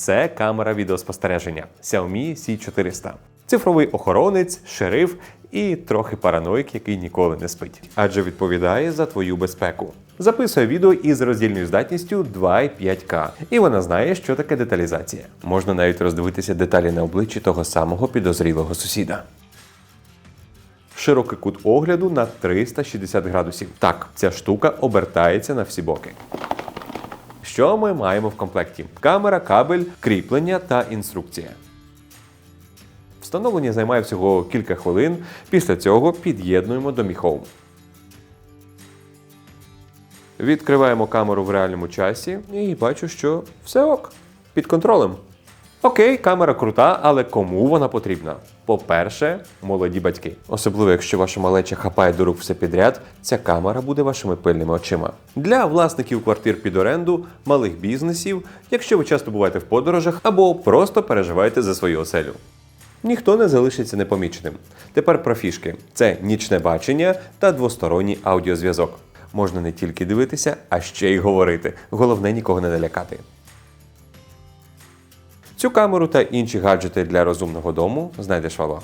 Це камера відеоспостереження Xiaomi C400. Цифровий охоронець, шериф і трохи параноїк, який ніколи не спить. Адже відповідає за твою безпеку. Записує відео із роздільною здатністю 2,5К. І вона знає, що таке деталізація. Можна навіть роздивитися деталі на обличчі того самого підозрілого сусіда. Широкий кут огляду на 360 градусів. Так, ця штука обертається на всі боки. Що ми маємо в комплекті? Камера, кабель, кріплення та інструкція. Встановлення займає всього кілька хвилин. Після цього під'єднуємо до Mi Відкриваємо камеру в реальному часі і бачу, що все ок. Під контролем. Окей, камера крута, але кому вона потрібна? По-перше, молоді батьки. Особливо, якщо ваша малеча хапає до рук все підряд, ця камера буде вашими пильними очима. Для власників квартир під оренду, малих бізнесів, якщо ви часто буваєте в подорожах або просто переживаєте за свою оселю. Ніхто не залишиться непоміченим. Тепер про фішки: це нічне бачення та двосторонній аудіозв'язок. Можна не тільки дивитися, а ще й говорити. Головне нікого не налякати. Цю камеру та інші гаджети для розумного дому знайдеш в Ало.